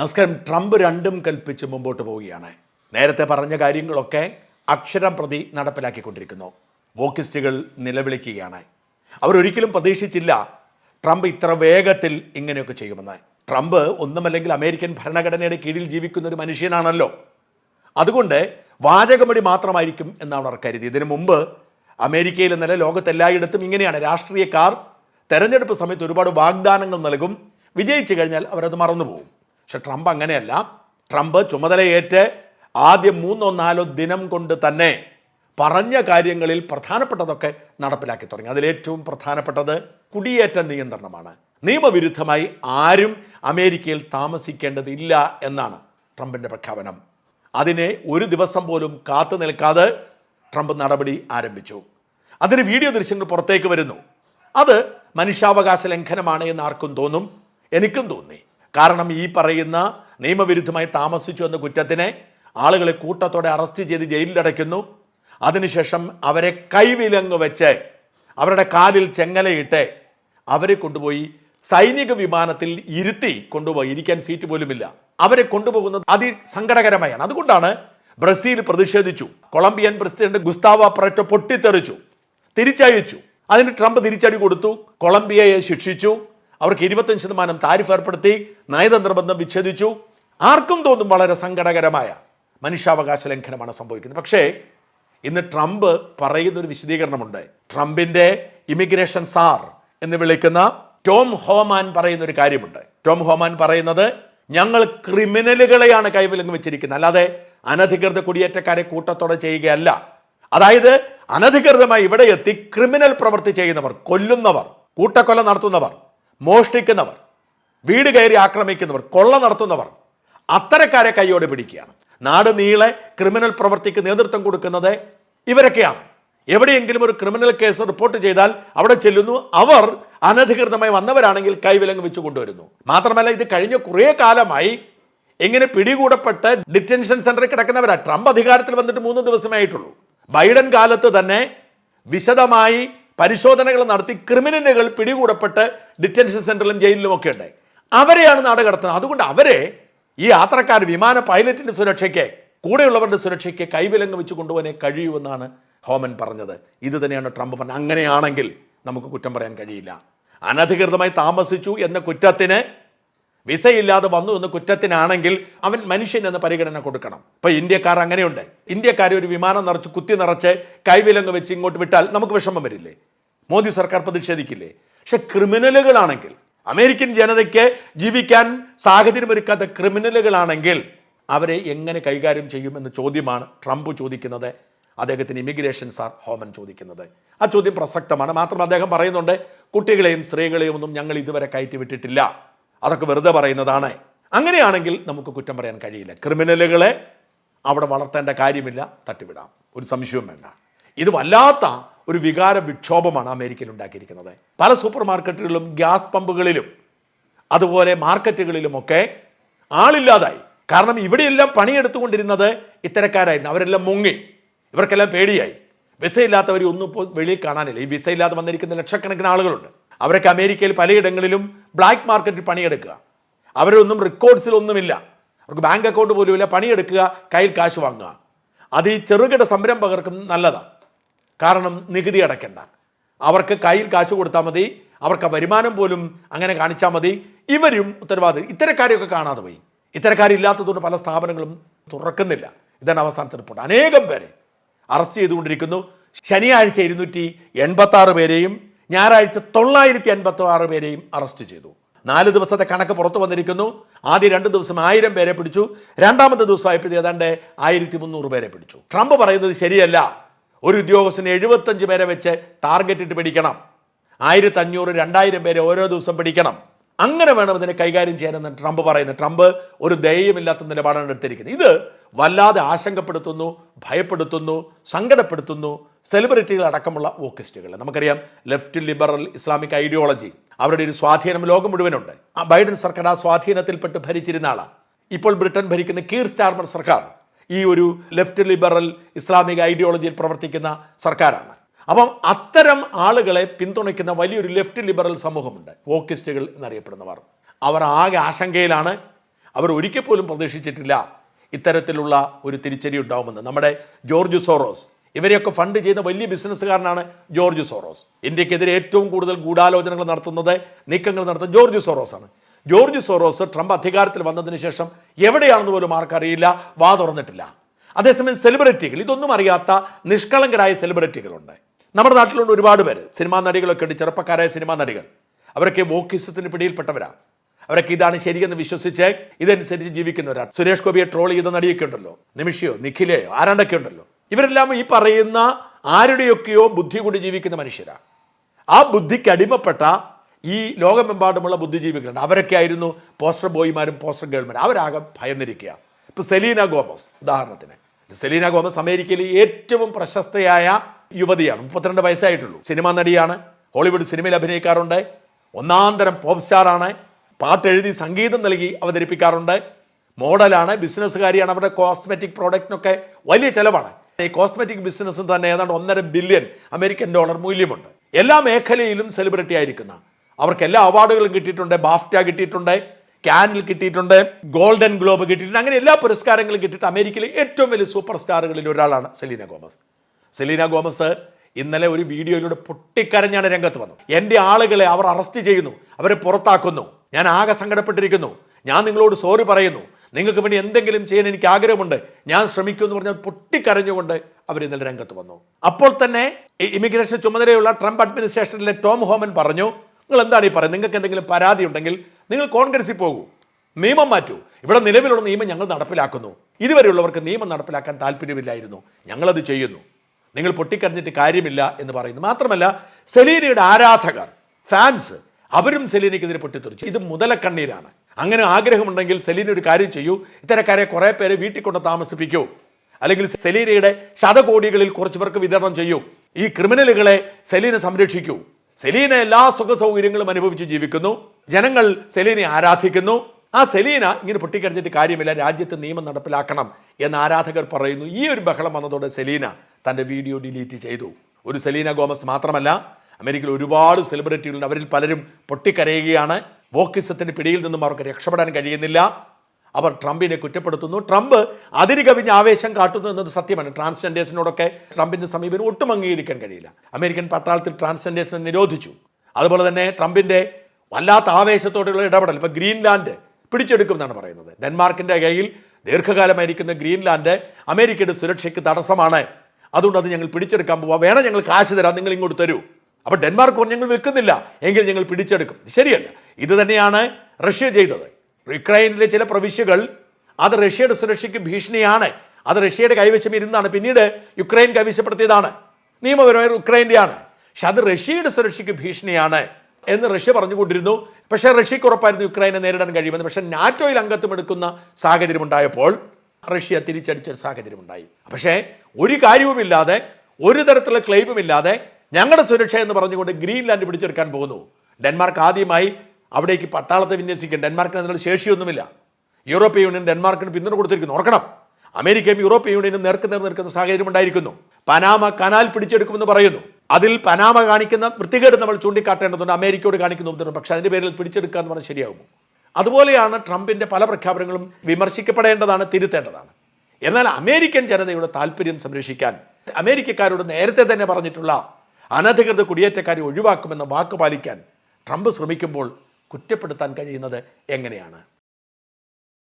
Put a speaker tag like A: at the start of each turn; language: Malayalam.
A: നമസ്കാരം. ട്രംപ് രണ്ടും കൽപ്പിച്ച് മുമ്പോട്ട് പോവുകയാണ്. നേരത്തെ പറഞ്ഞ കാര്യങ്ങളൊക്കെ അക്ഷരം പ്രതി നടപ്പിലാക്കിക്കൊണ്ടിരിക്കുന്നു. വോക്കിസ്റ്റുകൾ നിലവിളിക്കുകയാണ്. അവരൊരിക്കലും പ്രതീക്ഷിച്ചില്ല ട്രംപ് ഇത്ര വേഗത്തിൽ ഇങ്ങനെയൊക്കെ ചെയ്യുമെന്ന്. ട്രംപ് ഒന്നുമല്ലെങ്കിൽ അമേരിക്കൻ ഭരണഘടനയുടെ കീഴിൽ ജീവിക്കുന്ന ഒരു മനുഷ്യനാണല്ലോ. അതുകൊണ്ട് വാചകമടി മാത്രമായിരിക്കും എന്നാണ് അവർ കരുതി. ഇതിനു മുമ്പ് അമേരിക്കയിൽ നില ലോകത്തെല്ലായിടത്തും ഇങ്ങനെയാണ്. രാഷ്ട്രീയക്കാർ തെരഞ്ഞെടുപ്പ് സമയത്ത് ഒരുപാട് വാഗ്ദാനങ്ങൾ നൽകും. വിജയിച്ചു കഴിഞ്ഞാൽ അവരത് മറന്നുപോകും. പക്ഷെ ട്രംപ് അങ്ങനെയല്ല. ട്രംപ് ചുമതലയേറ്റ് ആദ്യം മൂന്നോ നാലോ ദിനം കൊണ്ട് തന്നെ പറഞ്ഞ കാര്യങ്ങളിൽ പ്രധാനപ്പെട്ടതൊക്കെ നടപ്പിലാക്കി തുടങ്ങി. അതിലേറ്റവും പ്രധാനപ്പെട്ടത് കുടിയേറ്റ നിയന്ത്രണമാണ്. നിയമവിരുദ്ധമായി ആരും അമേരിക്കയിൽ താമസിക്കേണ്ടതില്ല എന്നാണ് ട്രംപിന്റെ പ്രഖ്യാപനം. അതിനെ ഒരു ദിവസം പോലും കാത്തു നിൽക്കാതെ ട്രംപ് നടപടി ആരംഭിച്ചു. അതിന് വീഡിയോ ദൃശ്യങ്ങൾ പുറത്തേക്ക് വരുന്നു. അത് മനുഷ്യാവകാശ ലംഘനമാണ് എന്ന് ആർക്കും തോന്നും എനിക്കും തോന്നി. കാരണം ഈ പറയുന്ന നിയമവിരുദ്ധമായി താമസിച്ചു എന്ന കുറ്റത്തിനെ ആളുകളെ കൂട്ടത്തോടെ അറസ്റ്റ് ചെയ്ത് ജയിലിലടയ്ക്കുന്നു അതിനുശേഷം അവരെ കൈവിലങ്ങ് വെച്ച് അവരുടെ കാലിൽ ചെങ്ങലയിട്ട് അവരെ കൊണ്ടുപോയി സൈനിക വിമാനത്തിൽ ഇരുത്തി കൊണ്ടുപോയി ഇരിക്കാൻ സീറ്റ് പോലുമില്ല. അവരെ കൊണ്ടുപോകുന്നത് അതിസങ്കടകരമായാണ്. അതുകൊണ്ടാണ് ബ്രസീൽ പ്രതിഷേധിച്ചു. കൊളംബിയൻ പ്രസിഡന്റ് ഗുസ്താവ പ്രറ്റോ പൊട്ടിത്തെറിച്ചു. തിരിച്ചയച്ചു. അതിന് ട്രംപ് തിരിച്ചടി കൊടുത്തു. കൊളംബിയയെ ശിക്ഷിച്ചു. അവർക്ക് ഇരുപത്തഞ്ച് ശതമാനം താരിഫ് ഏർപ്പെടുത്തി നയതന്ത്ര ബന്ധം വിച്ഛേദിച്ചു. ആർക്കും തോന്നും വളരെ സങ്കടകരമായ മനുഷ്യാവകാശ ലംഘനമാണ് സംഭവിക്കുന്നത്. പക്ഷേ ഇന്ന് ട്രംപ് പറയുന്നൊരു വിശദീകരണമുണ്ട്. ട്രംപിന്റെ ഇമിഗ്രേഷൻ സാർ എന്ന് വിളിക്കുന്ന ടോം ഹോമാൻ പറയുന്ന ഒരു കാര്യമുണ്ട്. ടോം ഹോമാൻ പറയുന്നത് ഞങ്ങൾ ക്രിമിനലുകളെയാണ് കൈവിലങ്ങ് വെച്ചിരിക്കുന്നത്. അല്ലാതെ അനധികൃത കുടിയേറ്റക്കാരെ കൂട്ടത്തോടെ ചെയ്യുകയല്ല. അതായത് അനധികൃതമായി ഇവിടെ എത്തി ക്രിമിനൽ പ്രവൃത്തി ചെയ്യുന്നവർ കൊല്ലുന്നവർ കൂട്ടക്കൊല നടത്തുന്നവർ മോഷ്ടിക്കുന്നവർ വീട് കയറി ആക്രമിക്കുന്നവർ കൊള്ള നടത്തുന്നവർ അത്തരക്കാരെ കൈയോടെ പിടിക്കുകയാണ്. നാട് നീളെ ക്രിമിനൽ പ്രവൃത്തിക്ക് നേതൃത്വം കൊടുക്കുന്നത് ഇവരൊക്കെയാണ്. എവിടെയെങ്കിലും ഒരു ക്രിമിനൽ കേസ് റിപ്പോർട്ട് ചെയ്താൽ അവിടെ ചെല്ലുന്നു. അവർ അനധികൃതമായി വന്നവരാണെങ്കിൽ കൈവിലങ്ങ് വെച്ച് കൊണ്ടുവരുന്നു. മാത്രമല്ല ഇത് കഴിഞ്ഞ കുറേ കാലമായി ഇങ്ങനെ പിടികൂടപ്പെട്ട് ഡിറ്റൻഷൻ സെന്ററിൽ കിടക്കുന്നവരാണ് ട്രംപ് അധികാരത്തിൽ വന്നിട്ട് മൂന്ന് ദിവസമേ ആയിട്ടുള്ളൂ. ബൈഡൻ കാലത്ത് തന്നെ വിശദമായി പരിശോധനകൾ നടത്തി ക്രിമിനലുകൾ പിടികൂടപ്പെട്ട് ഡിറ്റൻഷൻ സെന്ററിലും ജയിലിലും ഒക്കെ ഉണ്ട് അവരെയാണ് നാട് കടത്തുന്നത്. അതുകൊണ്ട് അവരെ ഈ യാത്രക്കാർ വിമാന പൈലറ്റിന്റെ സുരക്ഷയ്ക്ക് കൂടെയുള്ളവരുടെ സുരക്ഷയ്ക്ക് കൈവിലങ്ങ് വെച്ച് കൊണ്ടുപോകാനേ കഴിയുമെന്നാണ് ഹോമൻ പറഞ്ഞത്. ഇത് തന്നെയാണ് ട്രംപ് പറഞ്ഞത്. അങ്ങനെയാണെങ്കിൽ നമുക്ക് കുറ്റം പറയാൻ കഴിയില്ല. അനധികൃതമായി താമസിച്ചു എന്ന കുറ്റത്തിന് വിസയില്ലാതെ വന്നു എന്ന കുറ്റത്തിനാണെങ്കിൽ അവൻ മനുഷ്യൻ എന്ന പരിഗണന കൊടുക്കണം. ഇപ്പൊ ഇന്ത്യക്കാർ അങ്ങനെയുണ്ട്. ഇന്ത്യക്കാരെ ഒരു വിമാനം നിറച്ച് കുത്തി നിറച്ച് കൈവിലങ്ങ് വെച്ച് ഇങ്ങോട്ട് വിട്ടാൽ നമുക്ക് വിഷമം വരില്ലേ? മോദി സർക്കാർ പ്രതിഷേധിക്കില്ലേ? പക്ഷെ ക്രിമിനലുകളാണെങ്കിൽ അമേരിക്കൻ ജനതയ്ക്ക് ജീവിക്കാൻ സാഹചര്യമൊരുക്കാത്ത ക്രിമിനലുകളാണെങ്കിൽ അവരെ എങ്ങനെ കൈകാര്യം ചെയ്യുമെന്ന ചോദ്യമാണ് ട്രംപ് ചോദിക്കുന്നത്. അദ്ദേഹത്തിന് ഇമിഗ്രേഷൻ സാർ ഹോമൻ ചോദിക്കുന്നത്. ആ ചോദ്യം പ്രസക്തമാണ്. മാത്രം അദ്ദേഹം പറയുന്നുണ്ട് കുട്ടികളെയും സ്ത്രീകളെയും ഒന്നും ഞങ്ങൾ ഇതുവരെ കയറ്റി വിട്ടിട്ടില്ല. അതൊക്കെ വെറുതെ പറയുന്നതാണ്. അങ്ങനെയാണെങ്കിൽ നമുക്ക് കുറ്റം പറയാൻ കഴിയില്ല. ക്രിമിനലുകളെ അവിടെ വളർത്തേണ്ട കാര്യമില്ല. തട്ടിവിടാം. ഒരു സംശയവും വേണ്ട. ഇത് വല്ലാത്ത ഒരു വികാര വിക്ഷോഭമാണ് അമേരിക്കയിൽ ഉണ്ടാക്കിയിരിക്കുന്നത്. പല സൂപ്പർ മാർക്കറ്റുകളിലും ഗ്യാസ് പമ്പുകളിലും അതുപോലെ മാർക്കറ്റുകളിലുമൊക്കെ ആളില്ലാതായി. കാരണം ഇവിടെയെല്ലാം പണിയെടുത്തുകൊണ്ടിരുന്നത് ഇത്തരക്കാരായിരുന്നു. അവരെല്ലാം മുങ്ങി. ഇവർക്കെല്ലാം പേടിയായി. വിസ ഇല്ലാത്തവർ ഒന്നും ഇപ്പോൾ വെളിയിൽ കാണാനില്ല. ഈ വിസ ഇല്ലാതെ വന്നിരിക്കുന്ന ലക്ഷക്കണക്കിന് ആളുകളുണ്ട്. അവരൊക്കെ അമേരിക്കയിൽ പലയിടങ്ങളിലും ബ്ലാക്ക് മാർക്കറ്റിൽ പണിയെടുക്കുക. അവരൊന്നും റെക്കോർഡ്സിലൊന്നുമില്ല. അവർക്ക് ബാങ്ക് അക്കൗണ്ട് പോലുമില്ല. പണിയെടുക്കുക കയ്യിൽ കാശ് വാങ്ങുക. അത് ഈ ചെറുകിട സംരംഭകർക്കും നല്ലതാണ് കാരണം നികുതി അടയ്ക്കണ്ട. അവർക്ക് കയ്യിൽ കാശ് കൊടുത്താൽ മതി അവർക്ക് വരുമാനം പോലും അങ്ങനെ കാണിച്ചാൽ മതി. ഇവരും ഉത്തരവാദി. ഇത്തരക്കാരെയൊക്കെ കാണാതെ പോയി. ഇത്തരക്കാരില്ലാത്തതുകൊണ്ട് പല സ്ഥാപനങ്ങളും തുറക്കുന്നില്ല. ഇതാണ് അവസാനത്തെ റിപ്പോർട്ട്. അനേകം പേരെ അറസ്റ്റ് ചെയ്തുകൊണ്ടിരിക്കുന്നു. ശനിയാഴ്ച ഇരുന്നൂറ്റി എൺപത്തി ആറ് പേരെയും ഞായറാഴ്ച തൊള്ളായിരത്തി അൻപത്തി ആറ് പേരെയും അറസ്റ്റ് ചെയ്തു. നാല് ദിവസത്തെ കണക്ക് പുറത്തു വന്നിരിക്കുന്നു. ആദ്യ രണ്ട് ദിവസം ആയിരം പേരെ പിടിച്ചു. രണ്ടാമത്തെ ദിവസമായപ്പോൾ ഏതാണ്ട് ആയിരത്തി മുന്നൂറ് പേരെ പിടിച്ചു. ട്രംപ് പറയുന്നത് ശരിയല്ല. ഒരു ഉദ്യോഗസ്ഥന് എഴുപത്തഞ്ച് പേരെ വെച്ച് ടാർഗറ്റ് ഇട്ട് പിടിക്കണം. ആയിരത്തി അഞ്ഞൂറ് രണ്ടായിരം പേരെ ഓരോ ദിവസം പിടിക്കണം. അങ്ങനെ വേണം ഇതിനെ കൈകാര്യം ചെയ്യാനെന്ന് ട്രംപ് പറയുന്നത്. ട്രംപ് ഒരു ദയയുമില്ലാത്ത നിലപാടാണ് എടുത്തിരിക്കുന്നത്. ഇത് വല്ലാതെ ആശങ്കപ്പെടുത്തുന്നു ഭയപ്പെടുത്തുന്നു സങ്കടപ്പെടുത്തുന്നു സെലിബ്രിറ്റികൾ അടക്കമുള്ള വോക്കിസ്റ്റുകൾ നമുക്കറിയാം ലെഫ്റ്റ് ലിബറൽ ഇസ്ലാമിക് ഐഡിയോളജി അവരുടെ ഒരു സ്വാധീനം ലോകം മുഴുവനുണ്ട്. ആ ബൈഡൻ സർക്കാർ ആ സ്വാധീനത്തിൽപ്പെട്ട് ഭരിച്ചിരുന്ന ആളാണ് ഇപ്പോൾ ബ്രിട്ടൻ ഭരിക്കുന്ന കീർ സ്റ്റാർമർ സർക്കാർ ഈ ഒരു ലെഫ്റ്റ് ലിബറൽ ഇസ്ലാമിക ഐഡിയോളജിയിൽ പ്രവർത്തിക്കുന്ന സർക്കാരാണ്. അപ്പം അത്തരം ആളുകളെ പിന്തുണയ്ക്കുന്ന വലിയൊരു ലെഫ്റ്റ് ലിബറൽ സമൂഹമുണ്ട്. വോക്കിസ്റ്റുകൾ എന്നറിയപ്പെടുന്നവർ. അവർ ആകെ ആശങ്കയിലാണ്. അവർ ഒരിക്കൽ പോലും പ്രതീക്ഷിച്ചിട്ടില്ല ഇത്തരത്തിലുള്ള ഒരു തിരിച്ചടി ഉണ്ടാവുമെന്ന്. നമ്മുടെ ജോർജ് സോറോസ് ഇവരെയൊക്കെ ഫണ്ട് ചെയ്യുന്ന വലിയ ബിസിനസ്സുകാരനാണ് ജോർജ് സോറോസ്. ഇന്ത്യക്കെതിരെ ഏറ്റവും കൂടുതൽ ഗൂഢാലോചനകൾ നടത്തുന്നത് നീക്കങ്ങൾ നടത്തുന്നത് ജോർജ് സോറോസ് ആണ് ജോർജ് സോറോസ് ട്രംപ് അധികാരത്തിൽ വന്നതിന് ശേഷം എവിടെയാണെന്ന് പോലും ആർക്കറിയില്ല വാ തുറന്നിട്ടില്ല. അതേസമയം സെലിബ്രിറ്റികൾ ഇതൊന്നും അറിയാത്ത നിഷ്കളങ്കരായ സെലിബ്രിറ്റികളുണ്ട്. നമ്മുടെ നാട്ടിലുണ്ട് ഒരുപാട് പേര് സിനിമാ നടികളൊക്കെ ഉണ്ട് ചെറുപ്പക്കാരായ സിനിമാ നടികൾ. അവരൊക്കെ വോക്കിസത്തിന് പിടിയിൽപ്പെട്ടവരാണ് അവരൊക്കെ ഇതാണ് ശരിയെന്ന് വിശ്വസിച്ച് ഇതനുസരിച്ച് ജീവിക്കുന്നവരാണ് സുരേഷ് ഗോപിയെ ട്രോൾ ചെയ്ത നടിയൊക്കെ ഉണ്ടല്ലോ നിമിഷയോ നിഖിലയോ ആരാണ്ടൊക്കെ ഉണ്ടല്ലോ. ഇവരെല്ലാം ഈ പറയുന്ന ആരുടെയൊക്കെയോ ബുദ്ധി കൊണ്ട് ജീവിക്കുന്ന മനുഷ്യരാണ് ആ ബുദ്ധിക്ക് അടിമപ്പെട്ട ഈ ലോകമെമ്പാടുമുള്ള ബുദ്ധിജീവികളുണ്ട്. അവരൊക്കെ ആയിരുന്നു പോസ്റ്റർ ബോയ്മാരും പോസ്റ്റർ ഗേൾമാരും. അവരാകെ ഭയന്നിരിക്കുക. ഇപ്പം സെലീന ഗോമസ് ഉദാഹരണത്തിന്. സെലീന ഗോമസ് അമേരിക്കയിലെ ഏറ്റവും പ്രശസ്തയായ യുവതിയാണ്. മുപ്പത്തിരണ്ട് വയസ്സായിട്ടുള്ളൂ. സിനിമാ നടിയാണ്. ഹോളിവുഡ് സിനിമയിൽ അഭിനയിക്കാറുണ്ട്. ഒന്നാം തരം പോപ്പ് സ്റ്റാറാണ് പാട്ടെഴുതി സംഗീതം നൽകി അവതരിപ്പിക്കാറുണ്ട്. മോഡലാണ് ബിസിനസ്സുകാരിയാണ്. അവരുടെ കോസ്മെറ്റിക് പ്രോഡക്റ്റിനൊക്കെ വലിയ ചിലവാണ്. ഈ കോസ്മെറ്റിക് ബിസിനസ്സും തന്നെ ഏതാണ്ട് ഒന്നര ബില്യൺ അമേരിക്കൻ ഡോളർ മൂല്യമുണ്ട്. എല്ലാ മേഖലയിലും സെലിബ്രിറ്റി ആയിരിക്കുന്ന അവർക്ക് എല്ലാ അവാർഡുകളും കിട്ടിയിട്ടുണ്ട് ബാഫ്റ്റ കിട്ടിയിട്ടുണ്ട് ക്യാനിൽ കിട്ടിയിട്ടുണ്ട് ഗോൾഡൻ ഗ്ലോബ് കിട്ടിയിട്ടുണ്ട് അങ്ങനെ എല്ലാ പുരസ്കാരങ്ങളും കിട്ടിയിട്ട് അമേരിക്കയിലെ ഏറ്റവും വലിയ സൂപ്പർ സ്റ്റാറുകളിൽ ഒരാളാണ് സെലീന ഗോമസ്. സെലീന ഗോമസ് ഇന്നലെ ഒരു വീഡിയോയിലൂടെ പൊട്ടിക്കരഞ്ഞാണ് രംഗത്ത് വന്നത്. എന്റെ ആളുകളെ അവർ അറസ്റ്റ് ചെയ്യുന്നു അവരെ പുറത്താക്കുന്നു ഞാൻ ആകെ സങ്കടപ്പെട്ടിരിക്കുന്നു ഞാൻ നിങ്ങളോട് സോറി പറയുന്നു നിങ്ങൾക്ക് വേണ്ടി എന്തെങ്കിലും ചെയ്യാൻ എനിക്ക് ആഗ്രഹമുണ്ട് ഞാൻ ശ്രമിക്കും എന്ന് പറഞ്ഞാൽ പൊട്ടിക്കരഞ്ഞുകൊണ്ട് അവർ ഇന്നലെ രംഗത്ത് വന്നു. അപ്പോൾ തന്നെ ഇമിഗ്രേഷൻ ചുമതലയുള്ള ട്രംപ് അഡ്മിനിസ്ട്രേഷനിലെ ടോം ഹോമൻ പറഞ്ഞു നിങ്ങൾ എന്താണ് ഈ പറയുന്നത്? നിങ്ങൾക്ക് എന്തെങ്കിലും പരാതി ഉണ്ടെങ്കിൽ നിങ്ങൾ കോൺഗ്രസിൽ പോകൂ. നിയമം മാറ്റൂ. ഇവിടെ നിലവിലുള്ള നിയമം ഞങ്ങൾ നടപ്പിലാക്കുന്നു. ഇതുവരെയുള്ളവർക്ക് നിയമം നടപ്പിലാക്കാൻ താല്പര്യമില്ലായിരുന്നു. ഞങ്ങളത് ചെയ്യുന്നു. നിങ്ങൾ പൊട്ടിക്കരഞ്ഞിട്ട് കാര്യമില്ല എന്ന് പറയുന്നു. മാത്രമല്ല സെലീനയുടെ ആരാധകർ ഫാൻസ് അവരും സെലീനയ്ക്കെതിരെ പൊട്ടിത്തെറിച്ചു. ഇത് മുതലക്കണ്ണീരാണ്. അങ്ങനെ ആഗ്രഹമുണ്ടെങ്കിൽ സെലീന ഒരു കാര്യം ചെയ്യൂ. ഇത്തരക്കാരെ കുറേ പേരെ വീട്ടിൽ കൊണ്ട് താമസിപ്പിക്കൂ. അല്ലെങ്കിൽ സെലീനയുടെ ശതകോടികളിൽ കുറച്ച് പേർക്ക് വിതരണം ചെയ്യൂ. ഈ ക്രിമിനലുകളെ സെലീന സംരക്ഷിക്കൂ. സെലീന എല്ലാ സുഖ സൗകര്യങ്ങളും അനുഭവിച്ച് ജീവിക്കുന്നു. ജനങ്ങൾ സെലീനെ ആരാധിക്കുന്നു. ആ സെലീന ഇങ്ങനെ പൊട്ടിക്കരഞ്ഞിട്ട് കാര്യമില്ല. രാജ്യത്ത് നിയമം നടപ്പിലാക്കണം എന്ന് ആരാധകർ പറയുന്നു. ഈ ഒരു ബഹളം വന്നതോടെ സെലീന തന്റെ വീഡിയോ ഡിലീറ്റ് ചെയ്തു. ഒരു സെലീന ഗോമസ് മാത്രമല്ല അമേരിക്കയിൽ ഒരുപാട് സെലിബ്രിറ്റികളുണ്ട് അവരിൽ പലരും പൊട്ടിക്കരയുകയാണ്. വോക്കിസത്തിന്റെ പിടിയിൽ നിന്നും അവർക്ക് രക്ഷപ്പെടാൻ കഴിയുന്നില്ല. അവർ ട്രംപിനെ കുറ്റപ്പെടുത്തുന്നു. ട്രംപ് അതിന് കവിഞ്ഞ ആവേശം കാട്ടുന്നു എന്നത് സത്യമാണ്. ട്രാൻസ്ജെൻഡേഴ്സിനോടൊക്കെ ട്രംപിന്റെ സമീപനം ഒട്ടും അംഗീകരിക്കാൻ കഴിയില്ല. അമേരിക്കൻ പട്ടാളത്തിൽ ട്രാൻസ്ജെൻഡേഴ്സിനെ നിരോധിച്ചു. അതുപോലെ തന്നെ ട്രംപിന്റെ വല്ലാത്ത ആവേശത്തോടുള്ള ഇടപെടൽ ഇപ്പോൾ ഗ്രീൻലാൻഡ് പിടിച്ചെടുക്കും എന്നാണ് പറയുന്നത്. ഡെൻമാർക്കിന്റെ കയ്യിൽ ദീർഘകാലമായിരിക്കുന്ന ഗ്രീൻലാൻഡ് അമേരിക്കയുടെ സുരക്ഷയ്ക്ക് തടസ്സമാണ്. അതുകൊണ്ട് അത് ഞങ്ങൾ പിടിച്ചെടുക്കാൻ പോവാ. വേണം ഞങ്ങൾ കാശ് തരാം നിങ്ങൾ ഇങ്ങോട്ട് തരൂ. അപ്പോൾ ഡെൻമാർക്ക് ഞങ്ങൾ വിൽക്കുന്നില്ല. എങ്കിൽ ഞങ്ങൾ പിടിച്ചെടുക്കും. ശരിയല്ല. ഇത് തന്നെയാണ് റഷ്യ ചെയ്തത്. യുക്രൈനിലെ ചില പ്രവിശ്യകൾ അത് റഷ്യയുടെ സുരക്ഷയ്ക്ക് ഭീഷണിയാണ്. അത് റഷ്യയുടെ കൈവശം ഇരുന്നാണ്. പിന്നീട് യുക്രൈൻ കൈവശപ്പെടുത്തിയതാണ്. നിയമപരമായി യുക്രൈന്റെയാണ് പക്ഷെ അത് റഷ്യയുടെ സുരക്ഷയ്ക്ക് ഭീഷണിയാണ് എന്ന് റഷ്യ പറഞ്ഞുകൊണ്ടിരുന്നു. പക്ഷേ റഷ്യക്ക് ഉറപ്പായിരുന്നു യുക്രൈനെ നേരിടാൻ കഴിയുമെന്ന്. പക്ഷേ നാറ്റോയിൽ അംഗത്വം എടുക്കുന്ന സാഹചര്യം ഉണ്ടായപ്പോൾ റഷ്യ തിരിച്ചടിച്ച ഒരു സാഹചര്യം ഉണ്ടായി പക്ഷേ ഒരു കാര്യവുമില്ലാതെ ഒരു തരത്തിലുള്ള ക്ലെയിമില്ലാതെ ഞങ്ങളുടെ സുരക്ഷ എന്ന് പറഞ്ഞുകൊണ്ട് ഗ്രീൻലാൻഡ് പിടിച്ചെടുക്കാൻ പോകുന്നു. ഡെൻമാർക്ക് ആദ്യമായി അവിടേക്ക് പട്ടാളത്തെ വിന്യസിക്കും ഡെൻമാർക്കിന് അതിനുള്ള ശേഷിയൊന്നുമില്ല. യൂറോപ്യൻ യൂണിയൻ ഡെൻമാർക്കിന് പിന്തുണ കൊടുത്തിരിക്കുന്നു ഓർക്കണം. അമേരിക്കയും യൂറോപ്യൻ യൂണിയനും നേർക്ക് നേർ നിൽക്കുന്ന സാഹചര്യം ഉണ്ടായിരിക്കുന്നു. പനാമ കനാൽ പിടിച്ചെടുക്കുമെന്ന് പറയുന്നു. അതിൽ പനാമ കാണിക്കുന്ന വൃത്തികേട് നമ്മൾ ചൂണ്ടിക്കാട്ടേണ്ടതുണ്ട്. അമേരിക്കയോട് കാണിക്കുന്ന ഉപദ്രവം പക്ഷേ അതിന്റെ പേരിൽ പിടിച്ചെടുക്കുക എന്ന് പറഞ്ഞാൽ ശരിയാകുമോ? അതുപോലെയാണ് ട്രംപിന്റെ പല പ്രഖ്യാപനങ്ങളും വിമർശിക്കപ്പെടേണ്ടതാണ് തിരുത്തേണ്ടതാണ്. എന്നാൽ അമേരിക്കൻ ജനതയുടെ താല്പര്യം സംരക്ഷിക്കാൻ അമേരിക്കക്കാരോട് നേരത്തെ തന്നെ പറഞ്ഞിട്ടുള്ള അനധികൃത കുടിയേറ്റക്കാരെ ഒഴിവാക്കുമെന്ന വാക്ക് പാലിക്കാൻ ട്രംപ് ശ്രമിക്കുമ്പോൾ കുറ്റപ്പെടുത്താൻ കഴിയുന്നത് എങ്ങനെയാണ്?